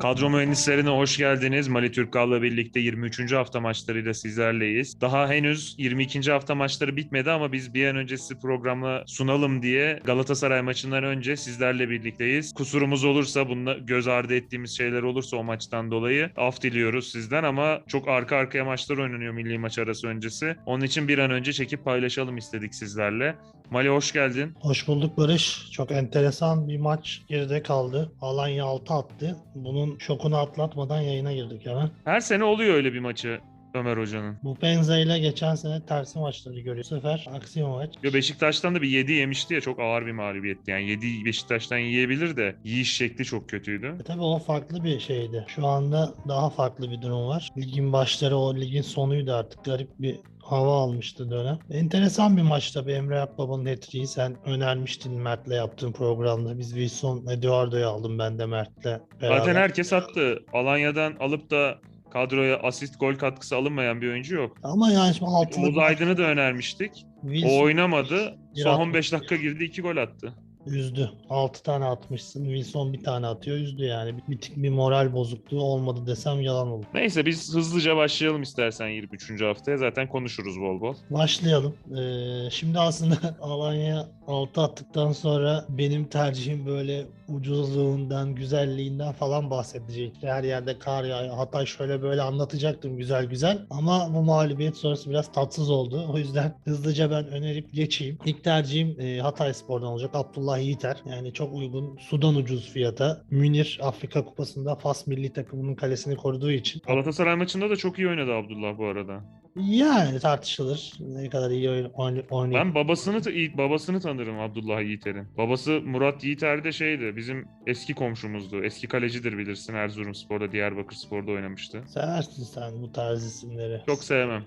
Kadro mühendislerine hoş geldiniz. Mali Türkal'la birlikte 23. hafta maçlarıyla sizlerleyiz. Daha henüz 22. hafta maçları bitmedi ama biz bir an önce sizi programla sunalım diye Galatasaray maçından önce sizlerle birlikteyiz. Kusurumuz olursa, bununla göz ardı ettiğimiz şeyler olursa o maçtan dolayı af diliyoruz sizden ama çok arka arkaya maçlar oynanıyor milli maç arası öncesi. Onun için bir an önce çekip paylaşalım istedik sizlerle. Mali hoş geldin. Hoş bulduk Barış. Çok enteresan bir maç geride kaldı. Alanya 6 attı. Bunun şokunu atlatmadan yayına girdik hemen. Her sene oluyor öyle bir maçı Ömer Hoca'nın. Bu Penza ile geçen sene tersi maçları görüyor. Bu sefer aksi maç. Yo Beşiktaş'tan da bir 7 yemişti ya çok ağır bir mağlubiyetti. Yani 7 Beşiktaş'tan yiyebilir de yiyiş şekli çok kötüydü. E tabii o farklı bir şeydi. Şu anda daha farklı bir durum var. Ligin başları o ligin sonuydu artık. Garip bir hava almıştı dönem. Enteresan bir maç tabii Emre Akbaba'nın hat Sen önermiştin Mert'le yaptığın programda. Biz Wilson Eduardo'yu aldım ben de Mert'le beraber. Zaten herkes attı. Alanya'dan alıp da kadroya asist gol katkısı alınmayan bir oyuncu yok. Ama yani şimdi altılı Oğuz Aydın'ı da önermiştik. Wilson O oynamadı. Son atmış 15 dakika girdi 2 gol attı. Üzdü. 6 tane atmışsın. Wilson bir tane atıyor. Üzdü yani. Bir, bir, tık bir moral bozukluğu olmadı desem yalan olur. Neyse biz hızlıca başlayalım istersen 23. haftaya. Zaten konuşuruz bol bol. Başlayalım. Ee, şimdi aslında Alanya 6 attıktan sonra benim tercihim böyle ucuzluğundan, güzelliğinden falan bahsedecek. Her yerde kar yağıyor. Hatay şöyle böyle anlatacaktım güzel güzel. Ama bu mağlubiyet sonrası biraz tatsız oldu. O yüzden hızlıca ben önerip geçeyim. İlk tercihim e, Hatay Spor'dan olacak. Abdullah Yiğiter. Yani çok uygun. Sudan ucuz fiyata. Münir Afrika Kupası'nda Fas milli takımının kalesini koruduğu için. Galatasaray maçında da çok iyi oynadı Abdullah bu arada. Yani tartışılır. Ne kadar iyi oyn- oynuyor. Ben babasını babasını tanırım Abdullah Yiğiter'in. Babası Murat Yiğiter de şeydi. Bizim eski komşumuzdu. Eski kalecidir bilirsin Erzurumspor'da, Diyarbakırspor'da oynamıştı. Seversin sen bu tarz isimleri. Çok sevmem.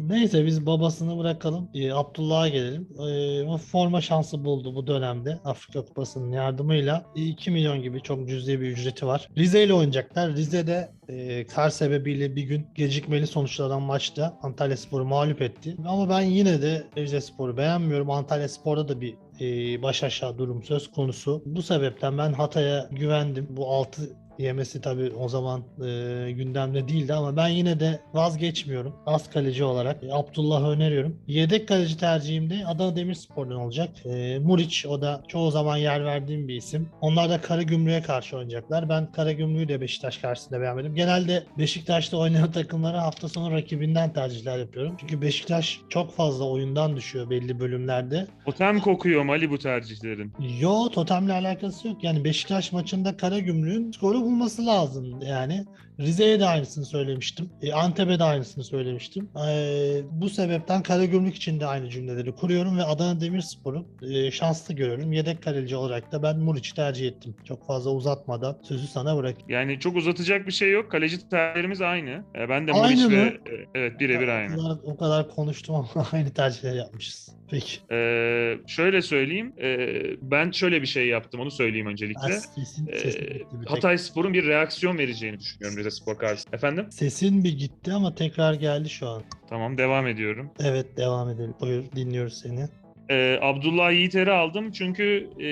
Neyse biz babasını bırakalım. Ee, Abdullah'a gelelim. Ee, bu forma şansı buldu bu dönemde. Afrika Kupası'nın yardımıyla. 2 milyon gibi çok cüzi bir ücreti var. Rize ile oynayacaklar. Rize'de e, kar sebebiyle bir gün gecikmeli sonuçlanan maçta Antalya Spor'u mağlup etti. Ama ben yine de Rize Spor'u beğenmiyorum. Antalya Spor'da da bir e, baş aşağı durum söz konusu. Bu sebepten ben Hatay'a güvendim. Bu 6 yemesi tabii o zaman e, gündemde değildi ama ben yine de vazgeçmiyorum. Az kaleci olarak e, Abdullah'ı öneriyorum. Yedek kaleci tercihim de Adana Demirspor'dan olacak. E, Muriç o da çoğu zaman yer verdiğim bir isim. Onlar da Karagümrük'e karşı oynayacaklar. Ben Karagümrük'ü de Beşiktaş karşısında beğenmedim. Genelde Beşiktaş'ta oynayan takımlara hafta sonu rakibinden tercihler yapıyorum. Çünkü Beşiktaş çok fazla oyundan düşüyor belli bölümlerde. Totem kokuyor Mali bu tercihlerin. Yo totemle alakası yok. Yani Beşiktaş maçında Karagümrük'ün skoru bulması lazım. Yani Rize'ye de aynısını söylemiştim. E, Antep'e de aynısını söylemiştim. E, bu sebepten Karagümrük için de aynı cümleleri kuruyorum ve Adana Demirspor'u e, şanslı görüyorum. Yedek kaleci olarak da ben Muriç'i tercih ettim. Çok fazla uzatmadan sözü sana bırak. Yani çok uzatacak bir şey yok. Kaleci tercihlerimiz aynı. E, Ben de Muriç mı? ve e, evet birebir aynı. O kadar, o kadar konuştum ama aynı tercihleri yapmışız. Peki. Ee, şöyle söyleyeyim. ee, ben şöyle bir şey yaptım. Onu söyleyeyim öncelikle. Sesin, Ee, sesin, gitti bir tek. Hatay Spor'un bir reaksiyon vereceğini düşünüyorum Rize Spor karşısında. Efendim? sesin bir gitti ama tekrar geldi şu an. Tamam devam ediyorum. Evet devam edelim. Buyur dinliyoruz seni. Ee, Abdullah Yiğiter'i aldım çünkü e,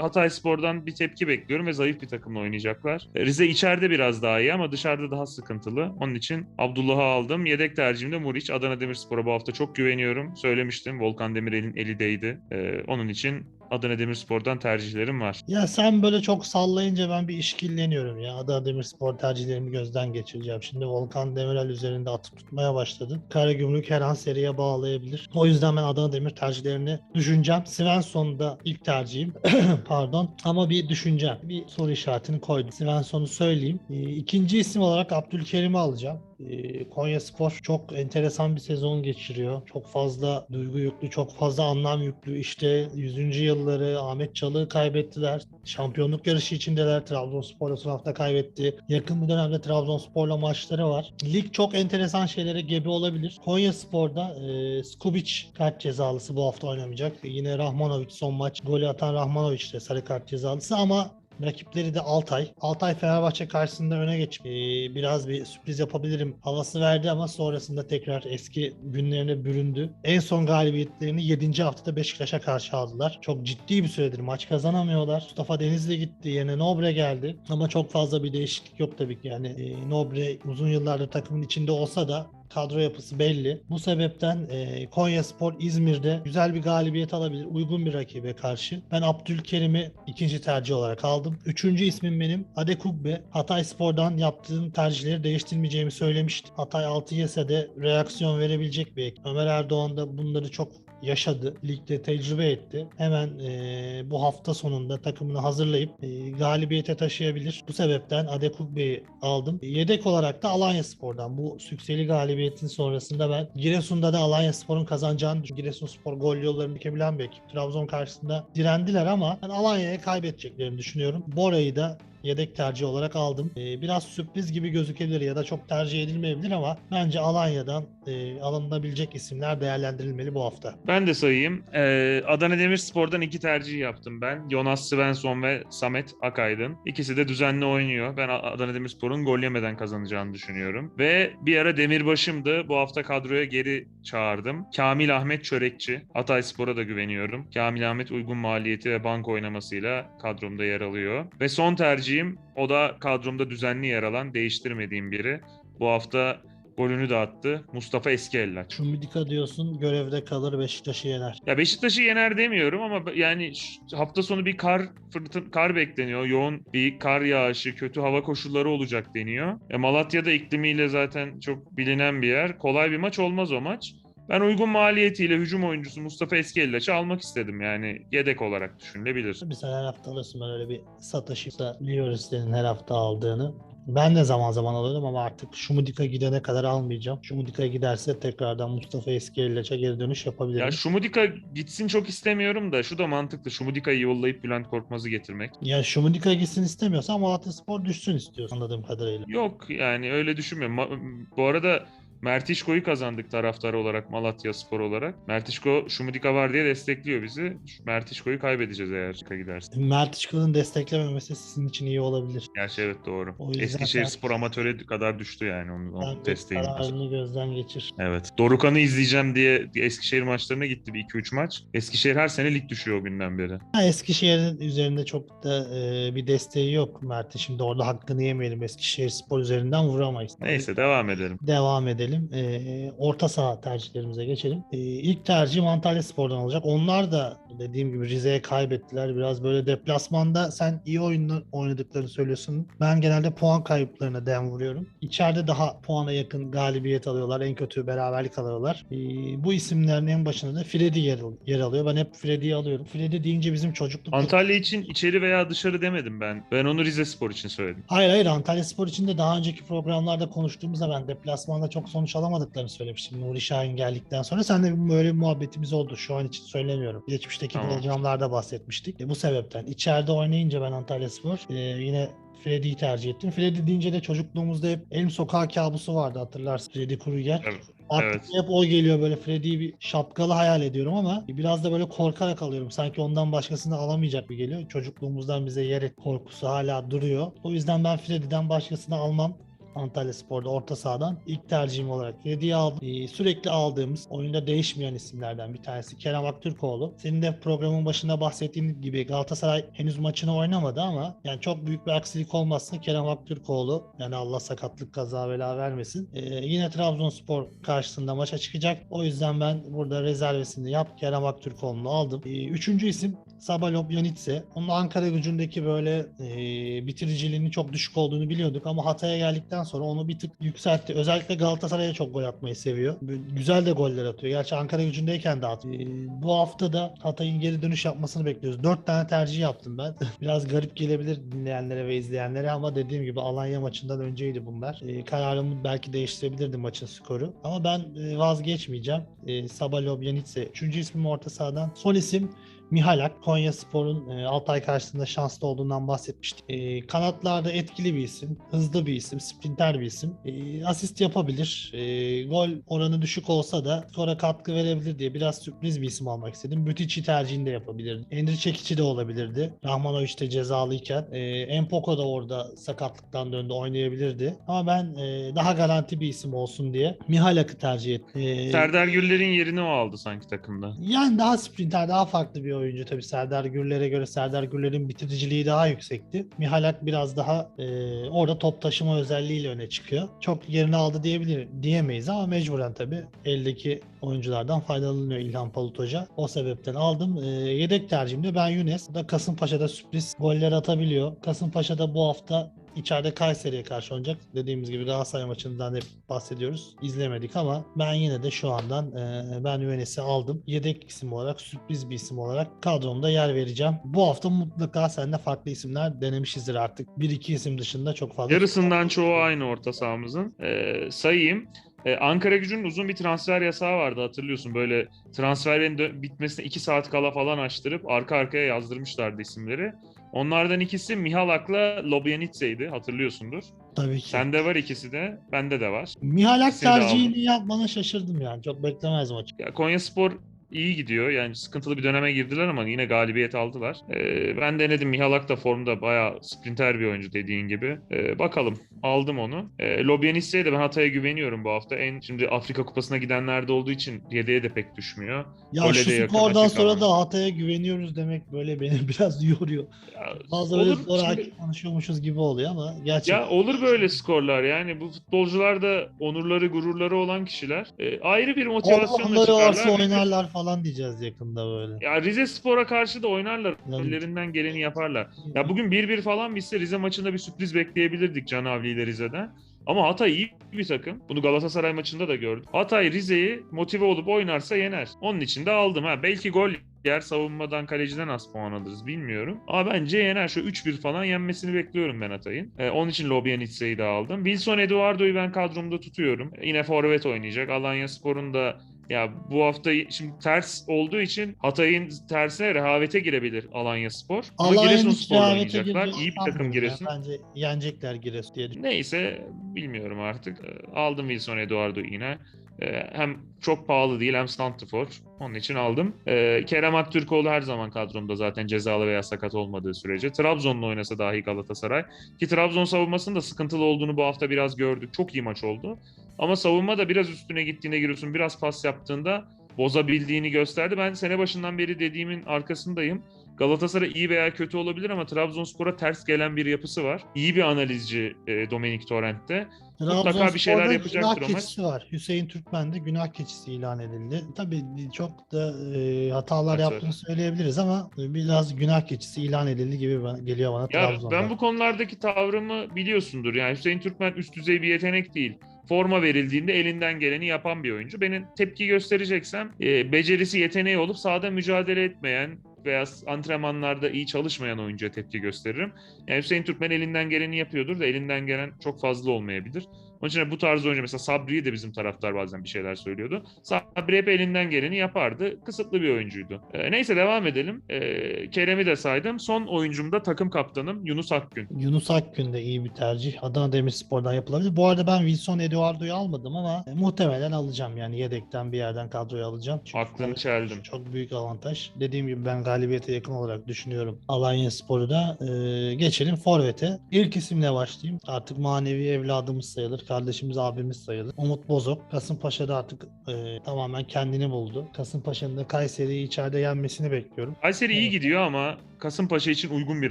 Hatay Spor'dan bir tepki bekliyorum ve zayıf bir takımla oynayacaklar. E, Rize içeride biraz daha iyi ama dışarıda daha sıkıntılı. Onun için Abdullah'ı aldım. Yedek tercihim de Muriç. Adana Demirspor'a bu hafta çok güveniyorum. Söylemiştim. Volkan Demirel'in eli değdi. E, onun için Adana Demirspor'dan tercihlerim var. Ya sen böyle çok sallayınca ben bir işkilleniyorum ya. Adana Demirspor tercihlerimi gözden geçireceğim. Şimdi Volkan Demirel üzerinde atıp tutmaya başladın. Karagümrük her an seriye bağlayabilir. O yüzden ben Adana Demir tercihlerini düşüneceğim. Svensson da ilk tercihim. Pardon. Ama bir düşüneceğim. Bir soru işaretini koydum. Svensson'u söyleyeyim. Ee, İkinci isim olarak Abdülkerim'i alacağım. Ee, Konya Spor çok enteresan bir sezon geçiriyor. Çok fazla duygu yüklü, çok fazla anlam yüklü. İşte 100. yılları Ahmet Çalık'ı kaybettiler. Şampiyonluk yarışı içindeler. Trabzonspor'la son hafta kaybetti. Yakın bir dönemde Trabzonspor'la maçları var. Lig çok enteresan şeylere gebe olabilir. Konya Spor'da e, Skubic kart cezalısı bu hafta oynamayacak. Yine Rahmanovic son maç golü atan Rahmanovic de sarı kart cezalısı ama Rakipleri de Altay. Altay Fenerbahçe karşısında öne geçip e, biraz bir sürpriz yapabilirim havası verdi ama sonrasında tekrar eski günlerine büründü. En son galibiyetlerini 7. haftada Beşiktaş'a karşı aldılar. Çok ciddi bir süredir maç kazanamıyorlar. Mustafa Denizli gitti. Yerine Nobre geldi. Ama çok fazla bir değişiklik yok tabii ki. Yani e, Nobre uzun yıllardır takımın içinde olsa da kadro yapısı belli. Bu sebepten e, Konya Spor İzmir'de güzel bir galibiyet alabilir. Uygun bir rakibe karşı. Ben Abdülkerim'i ikinci tercih olarak aldım. Üçüncü ismim benim Adekugbe. Hatay Spor'dan yaptığım tercihleri değiştirmeyeceğimi söylemiştim. Hatay 6 yese de reaksiyon verebilecek bir ekip. Ömer Erdoğan da bunları çok yaşadı. Ligde tecrübe etti. Hemen e, bu hafta sonunda takımını hazırlayıp e, galibiyete taşıyabilir. Bu sebepten Adekugbe'yi aldım. Yedek olarak da Alanya Spor'dan. Bu sükseli galibiyetin sonrasında ben Giresun'da da Alanya Spor'un kazanacağını düşünüyorum. Giresunspor gol yollarını bükebilen bir ekip. Trabzon karşısında direndiler ama ben Alanya'ya kaybedeceklerini düşünüyorum. Bora'yı da yedek tercih olarak aldım. Ee, biraz sürpriz gibi gözükebilir ya da çok tercih edilmeyebilir ama bence Alanya'dan e, alınabilecek isimler değerlendirilmeli bu hafta. Ben de sayayım. Ee, Adana Demirspor'dan iki tercih yaptım ben. Jonas Svensson ve Samet Akaydın. İkisi de düzenli oynuyor. Ben Adana Demirspor'un gol yemeden kazanacağını düşünüyorum. Ve bir ara Demirbaş'ımdı. Bu hafta kadroya geri çağırdım. Kamil Ahmet Çörekçi. Hatay Spor'a da güveniyorum. Kamil Ahmet uygun maliyeti ve bank oynamasıyla kadromda yer alıyor. Ve son tercihim o da kadromda düzenli yer alan değiştirmediğim biri. Bu hafta golünü de attı. Mustafa Eskellaç. Çumidika diyorsun görevde kalır Beşiktaş'ı yener. Ya Beşiktaş'ı yener demiyorum ama yani hafta sonu bir kar fırtın kar bekleniyor. Yoğun bir kar yağışı, kötü hava koşulları olacak deniyor. E Malatya'da iklimiyle zaten çok bilinen bir yer. Kolay bir maç olmaz o maç. Ben uygun maliyetiyle hücum oyuncusu Mustafa Eskellaç'ı almak istedim yani yedek olarak düşünülebilir. Sen her hafta alırsın ben öyle bir satışıysa biliyoruz senin her hafta aldığını. Ben de zaman zaman alıyordum ama artık Şumudika gidene kadar almayacağım. Şumudika giderse tekrardan Mustafa Eskiyellaç'a geri dönüş yapabilirim. Ya Şumudika gitsin çok istemiyorum da şu da mantıklı. Şumudika'yı yollayıp Bülent Korkmaz'ı getirmek. Ya Şumudika gitsin istemiyorsan Malatya Spor düşsün istiyorsun anladığım kadarıyla. Yok yani öyle düşünmüyorum. Bu arada Mertişko'yu kazandık taraftar olarak Malatya Spor olarak. Mertişko Şumudika var diye destekliyor bizi. Mertişko'yu kaybedeceğiz eğer giderse. Mert Işkıl'ın desteklememesi sizin için iyi olabilir. Gerçi evet doğru. Eskişehir sen- Spor amatöre kadar düştü yani onun, onun Ben desteğini. kararını gözden geçir. Evet. Dorukan'ı izleyeceğim diye Eskişehir maçlarına gitti bir 2-3 maç. Eskişehir her sene lig düşüyor o günden beri. Ha, Eskişehir'in üzerinde çok da e, bir desteği yok Mert'in. Şimdi orada hakkını yemeyelim. Eskişehir Spor üzerinden vuramayız. Neyse devam edelim. Devam edelim. Ee, orta saha tercihlerimize geçelim. Ee, ilk tercihim Antalya Spor'dan olacak. Onlar da dediğim gibi Rize'ye kaybettiler. Biraz böyle deplasmanda sen iyi oyunlar oynadıklarını söylüyorsun. Ben genelde puan kayıplarına dem vuruyorum. İçeride daha puana yakın galibiyet alıyorlar. En kötü beraberlik alıyorlar. Ee, bu isimlerin en başında da Freddy yer, yer alıyor. Ben hep Freddy'yi alıyorum. Freddy deyince bizim çocukluk Antalya için içeri veya dışarı demedim ben. Ben onu Rize Spor için söyledim. Hayır hayır Antalya Spor için de daha önceki programlarda konuştuğumuzda ben deplasmanda çok sonuç alamadıklarını söylemiştim Nuri Şahin geldikten sonra. Sen de böyle bir muhabbetimiz oldu. Şu an için söylemiyorum. Geçmişteki Tamam. programlarda bahsetmiştik. E, bu sebepten içeride oynayınca ben Antalya Spor e, yine Freddy'yi tercih ettim. Freddy deyince de çocukluğumuzda hep elim sokağı kabusu vardı hatırlarsın. Freddy Krueger. Evet. Evet. hep o geliyor böyle Freddy'yi bir şapkalı hayal ediyorum ama biraz da böyle korkarak alıyorum. Sanki ondan başkasını alamayacak bir geliyor. Çocukluğumuzdan bize yer et korkusu hala duruyor. O yüzden ben Freddy'den başkasını almam. Antalya Spor'da orta sahadan ilk tercihim olarak Freddy'yi aldım. Ee, sürekli aldığımız oyunda değişmeyen isimlerden bir tanesi Kerem Aktürkoğlu. Senin de programın başında bahsettiğin gibi Galatasaray henüz maçını oynamadı ama yani çok büyük bir aksilik olmazsa Kerem Aktürkoğlu yani Allah sakatlık kaza bela vermesin. Ee, yine Trabzonspor karşısında maça çıkacak. O yüzden ben burada rezervesini yap Kerem Aktürkoğlu'nu aldım. Ee, üçüncü isim Sabalop Yanitse. Onun Ankara gücündeki böyle e, bitiriciliğinin çok düşük olduğunu biliyorduk ama Hatay'a geldikten sonra onu bir tık yükseltti. Özellikle Galatasaray'a çok gol atmayı seviyor. Güzel de goller atıyor. Gerçi Ankara gücündeyken de atıyor. Ee, bu hafta da Hatay'ın geri dönüş yapmasını bekliyoruz. Dört tane tercih yaptım ben. Biraz garip gelebilir dinleyenlere ve izleyenlere ama dediğim gibi Alanya maçından önceydi bunlar. Ee, kararımı belki değiştirebilirdim maçın skoru. Ama ben e, vazgeçmeyeceğim. E, Sabalov Yanitse. Üçüncü ismim orta sahadan. Son isim Mihalak, Konya Spor'un e, Altay karşısında şanslı olduğundan bahsetmiştik. E, kanatlarda etkili bir isim, hızlı bir isim, sprinter bir isim. E, asist yapabilir. E, gol oranı düşük olsa da skora katkı verebilir diye biraz sürpriz bir isim almak istedim. Bütiç'i tercihini de yapabilirdi. Endri Çekici de olabilirdi. Rahmanovic de cezalıyken. E, Empoko da orada sakatlıktan döndü oynayabilirdi. Ama ben e, daha garanti bir isim olsun diye Mihalak'ı tercih ettim. E, Serdar Güller'in yerini o aldı sanki takımda. yani daha sprinter, daha farklı bir oyuncu tabii Serdar Gürler'e göre Serdar Gürler'in bitiriciliği daha yüksekti. Mihalak biraz daha e, orada top taşıma özelliğiyle öne çıkıyor. Çok yerini aldı diyebilir diyemeyiz ama mecburen tabii eldeki oyunculardan faydalanıyor İlhan Palut Hoca. O sebepten aldım. E, yedek tercihimde ben Younes. Bu da Kasımpaşa'da sürpriz goller atabiliyor. Kasımpaşa'da bu hafta İçeride Kayseri'ye karşı oynayacak. Dediğimiz gibi Galatasaray maçından hep bahsediyoruz. İzlemedik ama ben yine de şu andan e, ben Yüvenes'i aldım. Yedek isim olarak, sürpriz bir isim olarak kadromda yer vereceğim. Bu hafta mutlaka sende farklı isimler denemişizdir artık. Bir iki isim dışında çok fazla. Yarısından çoğu aynı orta sahamızın. Ee, sayayım. Ee, Ankara gücünün uzun bir transfer yasağı vardı hatırlıyorsun. Böyle transferin dö- bitmesine 2 saat kala falan açtırıp arka arkaya yazdırmışlardı isimleri. Onlardan ikisi Mihalak'la Lobjanitse'ydi hatırlıyorsundur. Tabii ki. Sende var ikisi de, bende de var. Mihalak tercihini yapmana şaşırdım yani. Çok beklemezdim açıkçası. Ya Konya Spor iyi gidiyor. Yani sıkıntılı bir döneme girdiler ama yine galibiyet aldılar. Ee, ben denedim. Mihalak da formda bayağı sprinter bir oyuncu dediğin gibi. Ee, bakalım. Aldım onu. Ee, Lobyanitse'ye de ben Hatay'a güveniyorum bu hafta. En şimdi Afrika Kupası'na gidenlerde olduğu için yedeğe de pek düşmüyor. Ya Gole şu skordan sonra alan. da Hatay'a güveniyoruz demek böyle beni biraz yoruyor. Ya, böyle olur, zoraki şimdi- konuşuyormuşuz gibi oluyor ama gerçekten. Ya olur böyle skorlar yani bu futbolcular da onurları gururları olan kişiler Ee, ayrı bir motivasyonla çıkarlar. varsa oynarlar falan diyeceğiz yakında böyle. Ya Rize Spor'a karşı da oynarlar. Yani- Ellerinden geleni yaparlar. Ya bugün 1-1 falan bitse Rize maçında bir sürpriz bekleyebilirdik Can Avli ile Rize'den. Ama Hatay iyi bir takım. Bunu Galatasaray maçında da gördük. Hatay Rize'yi motive olup oynarsa yener. Onun için de aldım. Ha belki gol yer savunmadan kaleciden az puan alırız bilmiyorum. Ama bence yener. Şu 3-1 falan yenmesini bekliyorum ben Hatay'ın. Ee, onun için Lobjanitse'yi de aldım. Wilson Eduardo'yu ben kadromda tutuyorum. Yine forvet oynayacak. Alanya Spor'un da ya bu hafta şimdi ters olduğu için Hatay'ın tersine rehavete girebilir Alanya Spor. Ama Giresunspor'la rehavete oynayacaklar. İyi bir takım sanmıyorum ya. Giresun. Bence yenecekler Giresun diye düşünüyorum. Neyse bilmiyorum artık. Ee, Aldım Wilson Eduardo yine. Ee, Hem çok pahalı değil hem Santifor. Onun için aldım. Ee, Kerem Aktürkoğlu her zaman kadromda zaten cezalı veya sakat olmadığı sürece. Trabzon'la oynasa dahi Galatasaray. Ki Trabzon savunmasının da sıkıntılı olduğunu bu hafta biraz gördük. Çok iyi maç oldu. Ama savunma da biraz üstüne gittiğinde giriyorsun. Biraz pas yaptığında bozabildiğini gösterdi. Ben sene başından beri dediğimin arkasındayım. Galatasaray iyi veya kötü olabilir ama Trabzonspor'a ters gelen bir yapısı var. İyi bir analizci e, Dominik Torrent'te. Mutlaka bir şeyler yapacaktır günah keçisi var. Hüseyin Türkmen de günah keçisi ilan edildi. Tabii çok da e, hatalar Evet, yaptığını söyleyebiliriz ama biraz günah keçisi ilan edildi gibi bana- geliyor bana Ya Trabzon'da. ben bu konulardaki tavrımı biliyorsundur. Yani Hüseyin Türkmen üst düzey bir yetenek değil. Forma verildiğinde elinden geleni yapan bir oyuncu. Benim tepki göstereceksem e, becerisi yeteneği olup sahada mücadele etmeyen veya antrenmanlarda iyi çalışmayan oyuncuya tepki gösteririm. Yani Hüseyin Türkmen elinden geleni yapıyordur da elinden gelen çok fazla olmayabilir. Onun için bu tarz oyuncu mesela Sabri'ye de bizim taraftar bazen bir şeyler söylüyordu. Sabri hep elinden geleni yapardı. Kısıtlı bir oyuncuydu. E, neyse devam edelim. E, Kerem'i de saydım. Son oyuncum da takım kaptanım Yunus Akgün. Yunus Akgün de iyi bir tercih. Adana Demirspor'dan yapılabilir. Bu arada ben Wilson Eduardo'yu almadım ama e, muhtemelen alacağım yani yedekten bir yerden kadroya alacağım. Çünkü Aklını çeldim. Çok büyük avantaj. Dediğim gibi ben galibiyete yakın olarak düşünüyorum Alanya Spor'u da. Ee, geçelim Forvet'e. İlk isimle başlayayım. Artık manevi evladımız sayılır. Kardeşimiz, abimiz sayılır. Umut Bozok. Kasımpaşa'da artık e, tamamen kendini buldu. Kasımpaşa'nın da Kayseri'yi içeride yenmesini bekliyorum. Kayseri iyi gidiyor ama Kasımpaşa için uygun bir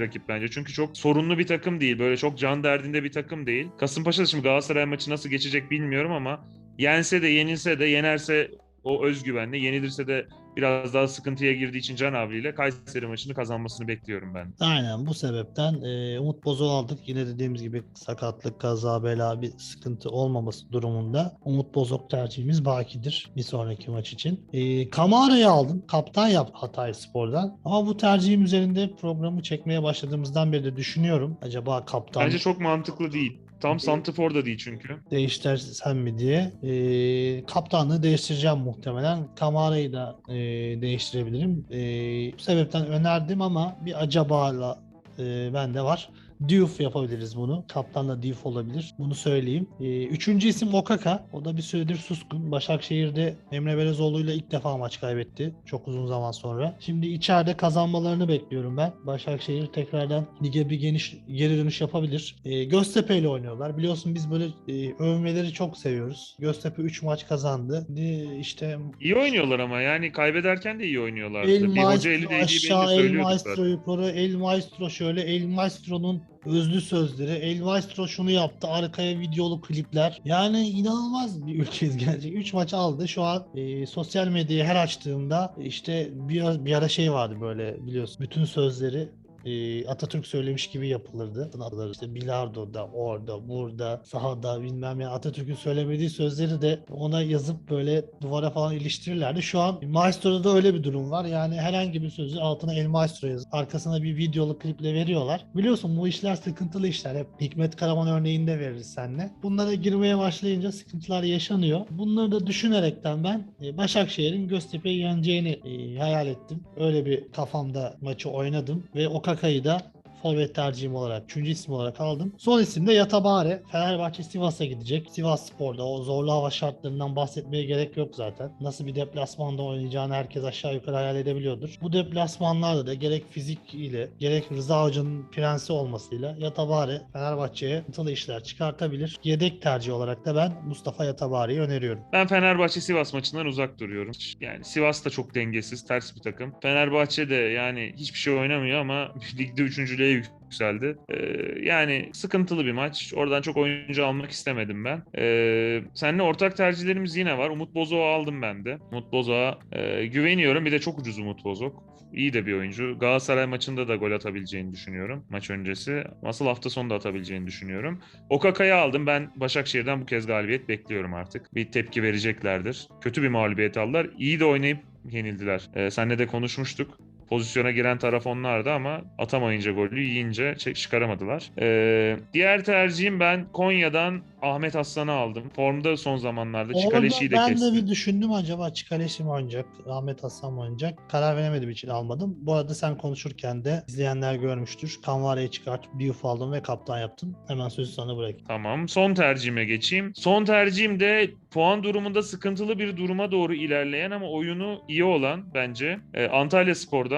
rakip bence. Çünkü çok sorunlu bir takım değil. Böyle çok can derdinde bir takım değil. Kasımpaşa da şimdi Galatasaray maçı nasıl geçecek bilmiyorum ama yense de yenilse de yenerse o özgüvenle yenilirse de biraz daha sıkıntıya girdiği için Can Avli ile Kayseri maçını kazanmasını bekliyorum ben. Aynen bu sebepten e, Umut Bozok'u aldık. Yine dediğimiz gibi sakatlık, kaza, bela bir sıkıntı olmaması durumunda Umut Bozok tercihimiz bakidir bir sonraki maç için. E, Kamara'yı aldım. Kaptan yaptı Hatay Spor'dan. Ama bu tercihim üzerinde programı çekmeye başladığımızdan beri de düşünüyorum. Acaba kaptan Bence çok mantıklı değil. Tam Santifor da değil çünkü. değiştirsem mi diye. Ee, kaptanlığı değiştireceğim muhtemelen. Kamara'yı da e, değiştirebilirim. Ee, bu sebepten önerdim ama bir acaba e, bende var. Diouf yapabiliriz bunu. Kaptanla Diouf olabilir. Bunu söyleyeyim. Ee, üçüncü isim Okaka. O da bir süredir suskun. Başakşehir'de Emre Belezoğlu'yla ilk defa maç kaybetti. Çok uzun zaman sonra. Şimdi içeride kazanmalarını bekliyorum ben. Başakşehir tekrardan lige bir geniş geri dönüş yapabilir. Ee, Göztepe ile oynuyorlar. Biliyorsun biz böyle e, övmeleri çok seviyoruz. Göztepe 3 maç kazandı. Ee, işte İyi oynuyorlar ama yani kaybederken de iyi oynuyorlardı. El bir hoca eli değdiği belli aşağı, El Maestro yukarı, El Maestro şöyle, El Maestro'nun özlü sözleri, El Maestro şunu yaptı, arkaya videolu klipler. Yani inanılmaz bir ülkeyiz gerçekten. 3 maç aldı. Şu an e, sosyal medyayı her açtığımda işte bir, bir ara şey vardı böyle biliyorsun. Bütün sözleri e, Atatürk söylemiş gibi yapılırdı. Adları işte bilardoda, orada, burada, sahada bilmem ya Atatürk'ün söylemediği sözleri de ona yazıp böyle duvara falan iliştirirlerdi. Şu an Maestro'da da öyle bir durum var. Yani herhangi bir sözü altına El Maestro yazıp arkasına bir videolu kliple veriyorlar. Biliyorsun bu işler sıkıntılı işler. Hep Hikmet Karaman örneğinde veririz seninle. Bunlara girmeye başlayınca sıkıntılar yaşanıyor. Bunları da düşünerekten ben e, Başakşehir'in Göztepe'yi yeneceğini e, hayal ettim. Öyle bir kafamda maçı oynadım ve Okaka'yı da forvet tercihim olarak, üçüncü isim olarak aldım. Son isim de Yatabare. Fenerbahçe Sivas'a gidecek. Sivas Spor'da o zorlu hava şartlarından bahsetmeye gerek yok zaten. Nasıl bir deplasmanda oynayacağını herkes aşağı yukarı hayal edebiliyordur. Bu deplasmanlarda da gerek fizik ile gerek Rıza Hoca'nın prensi olmasıyla Yatabare Fenerbahçe'ye sıkıntılı işler çıkartabilir. Yedek tercih olarak da ben Mustafa Yatabare'yi öneriyorum. Ben Fenerbahçe Sivas maçından uzak duruyorum. Yani Sivas da çok dengesiz, ters bir takım. Fenerbahçe de yani hiçbir şey oynamıyor ama ligde üçüncülüğe yükseldi. Ee, yani sıkıntılı bir maç. Oradan çok oyuncu almak istemedim ben. Ee, seninle ortak tercihlerimiz yine var. Umut Bozok'u aldım ben de. Umut Bozok'a e, güveniyorum. Bir de çok ucuz Umut Bozok. İyi de bir oyuncu. Galatasaray maçında da gol atabileceğini düşünüyorum maç öncesi. Asıl hafta sonu da atabileceğini düşünüyorum. Okaka'yı aldım. Ben Başakşehir'den bu kez galibiyet bekliyorum artık. Bir tepki vereceklerdir. Kötü bir mağlubiyet aldılar. İyi de oynayıp yenildiler. Ee, seninle de konuşmuştuk. Pozisyona giren taraf onlardı ama atamayınca golü yiyince çek- çıkaramadılar. Ee, diğer tercihim ben Konya'dan Ahmet Aslan'ı aldım. Formda son zamanlarda Orada Çikaleşi'yi de ben kesti. de bir düşündüm acaba Çikaleşi mi oynayacak, Ahmet Hasan mı oynayacak? Karar veremediğim için almadım. Bu arada sen konuşurken de izleyenler görmüştür. Kanvare'yi çıkartıp Diouf aldım ve kaptan yaptım. Hemen sözü sana bırakayım. Tamam. Son tercihime geçeyim. Son tercihim de puan durumunda sıkıntılı bir duruma doğru ilerleyen ama oyunu iyi olan bence e, Antalya Spor'dan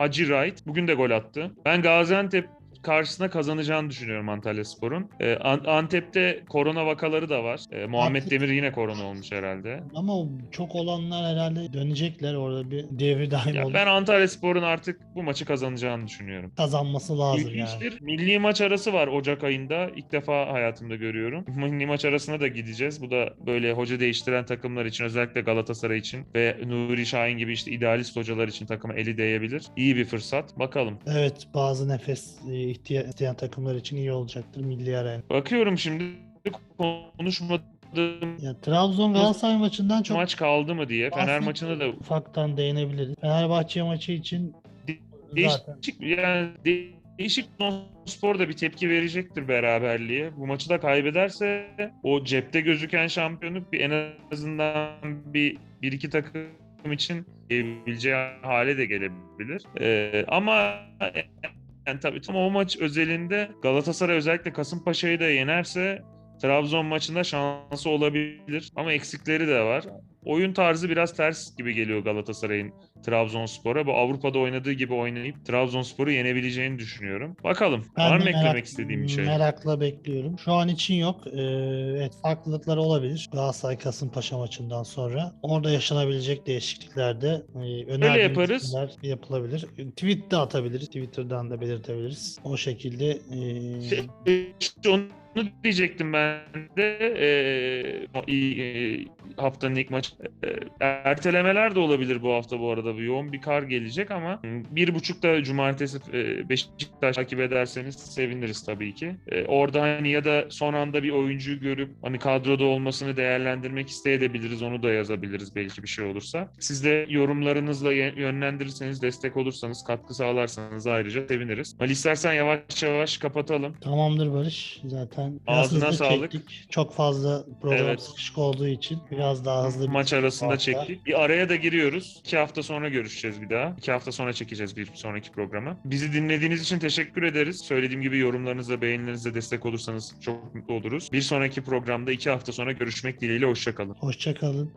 Hacı Wright. Bugün de gol attı. Ben Gaziantep karşısına kazanacağını düşünüyorum Antalya Spor'un. E, An- Antep'te korona vakaları da var. E, Muhammed Artık- Demir yine korona olmuş herhalde. Ama çok olanlar herhalde dönecekler. Orada bir devri daim Ya olur. ben Antalya Spor'un artık bu maçı kazanacağını düşünüyorum. Kazanması lazım yani. İlginçtir. Milli maç arası var Ocak ayında. İlk defa hayatımda görüyorum. Milli maç arasına da gideceğiz. Bu da böyle hoca değiştiren takımlar için özellikle Galatasaray için ve Nuri Şahin gibi işte idealist hocalar için takıma eli değebilir. İyi bir fırsat. Bakalım. Evet bazı nefes e, isteyen takımlar için iyi olacaktır milli arena. Bakıyorum şimdi konuşmadığım Ya, Trabzon Galatasaray maçından çok maç kaldı mı diye. Fener maçında da ufaktan değinebiliriz. Fenerbahçe maçı için zaten değişik yani de- değişik spor da bir tepki verecektir beraberliğe. Bu maçı da kaybederse o cepte gözüken şampiyonluk bir en azından bir, bir iki takım için gelebileceği hale de gelebilir. Ee, ama yani tabii tam o maç özelinde Galatasaray özellikle Kasımpaşa'yı da yenerse Trabzon maçında şansı olabilir ama eksikleri de var. Oyun tarzı biraz ters gibi geliyor Galatasaray'ın Trabzonspor'a. Bu Avrupa'da oynadığı gibi oynayıp Trabzonspor'u yenebileceğini düşünüyorum. Bakalım. Ben var mı de eklemek merak- istediğim bir şey? Merakla bekliyorum. Şu an için yok. Ee, evet farklılıklar olabilir. Galatasaray Kasımpaşa maçından sonra. Orada yaşanabilecek değişiklikler de e, önerdiğimiz yaparız. yapılabilir. Tweet de atabiliriz. Twitter'dan da belirtebiliriz. O şekilde e, Şey, onu diyecektim ben de. Ee, haftanın ilk maçı. Ee, ertelemeler de olabilir bu hafta bu arada. Bir yoğun bir kar gelecek ama bir buçukta cumartesi e, Beşiktaş takip ederseniz seviniriz tabii ki. Ee, orada hani ya da son anda bir oyuncuyu görüp hani kadroda olmasını değerlendirmek isteyebiliriz. Onu da yazabiliriz belki bir şey olursa. Siz de yorumlarınızla yönlendirirseniz, destek olursanız, katkı sağlarsanız ayrıca seviniriz. Ali istersen yavaş yavaş kapatalım. tamamdır Barış. Zaten Ağzına sağlık. çektik. Çok fazla program Evet. sıkışık olduğu için biraz daha hızlı Maç bitirdik bu arasında çektik. Bir araya da giriyoruz. İki hafta sonra görüşeceğiz bir daha. İki hafta sonra çekeceğiz bir sonraki programı. Bizi dinlediğiniz için teşekkür ederiz. Söylediğim gibi yorumlarınızla, beğenilerinizle destek olursanız çok mutlu oluruz. Bir sonraki programda iki hafta sonra görüşmek dileğiyle. Hoşçakalın. Hoşçakalın.